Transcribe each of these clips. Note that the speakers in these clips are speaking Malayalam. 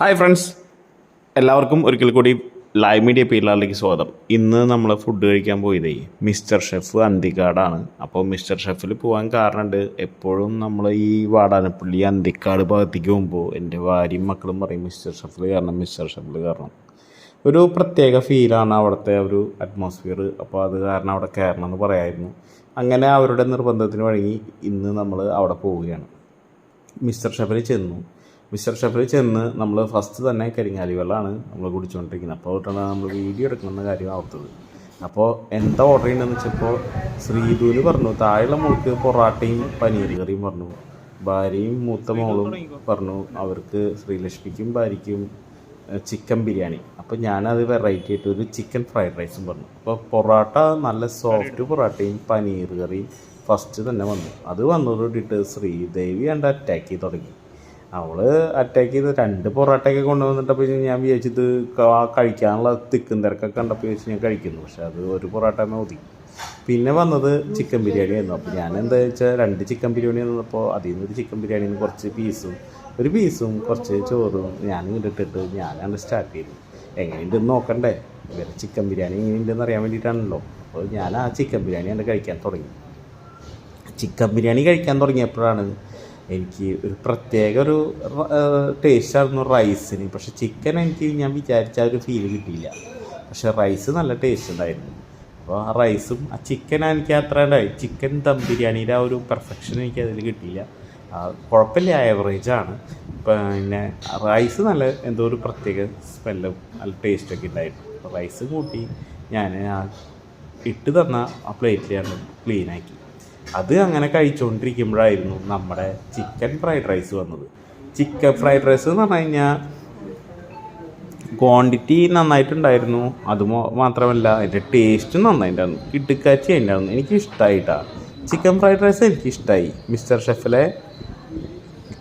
ഹായ് ഫ്രണ്ട്സ് എല്ലാവർക്കും ഒരിക്കൽ കൂടി ലൈവ് മീഡിയ പീലാറിലേക്ക് സ്വാഗതം. ഇന്ന് നമ്മൾ ഫുഡ് കഴിക്കാൻ പോയതേ മിസ്റ്റർ ഷെഫ് അന്തിക്കാടാണ്. അപ്പോൾ മിസ്റ്റർ ഷെഫിൽ പോകാൻ കാരണമുണ്ട് എപ്പോഴും നമ്മൾ ഈ വാടാനപ്പള്ളി അന്തിക്കാട് ഭാഗത്തേക്ക് പോകുമ്പോൾ എന്റെ ഭാര്യയും മക്കളും പറയും മിസ്റ്റർ ഷെഫിൽ കാരണം മിസ്റ്റർ ഷെഫിൽ കാരണം ഒരു പ്രത്യേക ഫീലാണ് അവിടുത്തെ ഒരു അറ്റ്മോസ്ഫിയർ അപ്പോൾ അത് കാരണം അവിടെ കയറണം എന്ന് പറയായിരുന്നു. അങ്ങനെ അവരുടെ നിർബന്ധത്തിന് വഴങ്ങി ഇന്ന് നമ്മൾ അവിടെ പോവുകയാണ്. മിസ്റ്റർ ഷെഫിൽ ചെന്നു. മിസ്റ്റർ ഷെഫിൽ ചെന്ന് നമ്മൾ ഫസ്റ്റ് തന്നെ കരിങ്ങാലി വെള്ളമാണ് നമ്മൾ കുടിച്ചുകൊണ്ടിരിക്കുന്നത് അപ്പോൾ തൊട്ടാണ് നമ്മൾ വീഡിയോ എടുക്കണമെന്ന കാര്യം ഓർത്തത് അപ്പോൾ എന്താ ഓർഡർ ചെയ്യണമെന്ന് വെച്ചപ്പോൾ ശ്രീധുവിന് പറഞ്ഞു താഴെയുള്ള മോൾക്ക് പൊറാട്ടയും പനീർ കറിയും പറഞ്ഞു. ഭാര്യയും മൂത്ത മോളും പറഞ്ഞു അവർക്ക് ശ്രീലക്ഷ്മിക്കും ഭാര്യയ്ക്കും ചിക്കൻ ബിരിയാണി. അപ്പോൾ ഞാനത് വെറൈറ്റി ആയിട്ട് ഒരു ചിക്കൻ ഫ്രൈഡ് റൈസും പറഞ്ഞു. അപ്പോൾ പൊറോട്ട നല്ല സോഫ്റ്റ് പൊറോട്ടയും പനീർ കറിയും ഫസ്റ്റ് തന്നെ വന്നു. അത് വന്നതോടിട്ട് ശ്രീദേവി കണ്ട് അറ്റാക്ക് ചെയ്ത് തുടങ്ങി. അവൾ അറ്റാക്ക് ചെയ്ത് രണ്ട് പൊറോട്ടയൊക്കെ കൊണ്ടുവന്നിട്ടപ്പോൾ ഞാൻ വിചാരിച്ചത് കഴിക്കാനുള്ള തിക്കും തിരക്കൊക്കെ കണ്ടപ്പോൾ വിചാരിച്ച് ഞാൻ കഴിക്കുന്നു. പക്ഷെ അത് ഒരു പൊറോട്ട മതി. പിന്നെ വന്നത് ചിക്കൻ ബിരിയാണി ആയിരുന്നു. അപ്പോൾ ഞാൻ എന്താ വെച്ചാൽ രണ്ട് ചിക്കൻ ബിരിയാണി വന്നപ്പോൾ അതിൽ നിന്ന് ഒരു ചിക്കൻ ബിരിയാണിയിൽ നിന്ന് കുറച്ച് പീസും ഒരു പീസും കുറച്ച് ചോറും ഞാൻ ഇട്ടിട്ട് ഞാനാണ് സ്റ്റാർട്ട് ചെയ്തത് എങ്ങനെയുണ്ടെന്ന് നോക്കണ്ടേ? ഇവരെ ചിക്കൻ ബിരിയാണി എങ്ങനെയുണ്ടെന്ന് അറിയാൻ വേണ്ടിയിട്ടാണല്ലോ. അപ്പോൾ ഞാൻ ആ ചിക്കൻ ബിരിയാണി എന്റെ കഴിക്കാൻ തുടങ്ങി. ചിക്കൻ ബിരിയാണി കഴിക്കാൻ തുടങ്ങിയപ്പോഴാണ് എനിക്ക് ഒരു പ്രത്യേക ഒരു ടേസ്റ്റ് ആയിരുന്നു റൈസിന് പക്ഷെ ചിക്കൻ എനിക്ക് ഞാൻ വിചാരിച്ച ഒരു ഫീൽ കിട്ടിയില്ല. പക്ഷെ റൈസ് നല്ല ടേസ്റ്റ് ഉണ്ടായിരുന്നു. അപ്പോൾ ആ റൈസും ആ ചിക്കൻ എനിക്ക് അത്ര ഉണ്ടായി. ചിക്കൻ ദം ബിരിയാണിയുടെ ആ ഒരു പെർഫെക്ഷൻ എനിക്ക് അതിൽ കിട്ടിയില്ല. കുഴപ്പമില്ല ആവറേജാണ് പിന്നെ റൈസ് നല്ല എന്തോ ഒരു പ്രത്യേക സ്മെല്ലും നല്ല ടേസ്റ്റൊക്കെ ഉണ്ടായിരുന്നു. റൈസ് കൂട്ടി ഞാൻ ആ ഇട്ട് തന്ന ആ പ്ലേറ്റിലാണ് ക്ലീനാക്കി അത് അങ്ങനെ കഴിച്ചുകൊണ്ടിരിക്കുമ്പോഴായിരുന്നു നമ്മുടെ ചിക്കൻ ഫ്രൈഡ് റൈസ് വന്നത്. ചിക്കൻ ഫ്രൈഡ് റൈസ് എന്ന് പറഞ്ഞു കഴിഞ്ഞാൽ ക്വാണ്ടിറ്റി നന്നായിട്ടുണ്ടായിരുന്നു. അത് മാത്രമല്ല അതിന്റെ ടേസ്റ്റും നന്നായിട്ടുണ്ടായിരുന്നു. ഇടുക്കാച്ചി ഉണ്ടായിരുന്നു. എനിക്ക് ഇഷ്ടമായിട്ടാണ് ചിക്കൻ ഫ്രൈഡ് റൈസ് എനിക്ക് ഇഷ്ടമായി മിസ്റ്റർ ഷെഫിലെ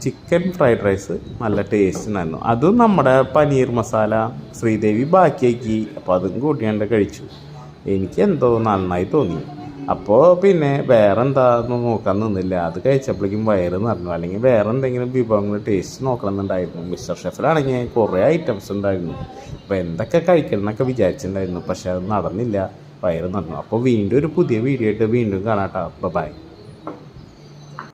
ചിക്കൻ ഫ്രൈഡ് റൈസ് നല്ല ടേസ്റ്റ് ഉണ്ടായിരുന്നു. അതും നമ്മുടെ പനീർ മസാല ശ്രീദേവി ബാക്കിയാക്കി. അപ്പോൾ അതും കൂട്ടിയാണ്ട് കഴിച്ചു. എനിക്ക് എന്തോ നന്നായി തോന്നി. അപ്പോൾ പിന്നെ വേറെ എന്താന്ന് നോക്കാൻ നിന്നില്ല. അത് കഴിച്ചപ്പോഴേക്കും വയറ് നിറഞ്ഞു. അല്ലെങ്കിൽ വേറെ എന്തെങ്കിലും വിഭവങ്ങൾ ടേസ്റ്റ് നോക്കണമെന്നുണ്ടായിരുന്നു. മിസ്റ്റർ ഷെഫിലാണെങ്കിൽ കുറേ ഐറ്റംസ് ഉണ്ടായിരുന്നു. അപ്പോൾ എന്തൊക്കെ കഴിക്കണം എന്നൊക്കെ വിചാരിച്ചിട്ടുണ്ടായിരുന്നു. പക്ഷെ അത് നടന്നില്ല. വയറ് നിറഞ്ഞു. അപ്പോൾ വീണ്ടും ഒരു പുതിയ വീഡിയോ ആയിട്ട് വീണ്ടും കാണാട്ടോ ബൈ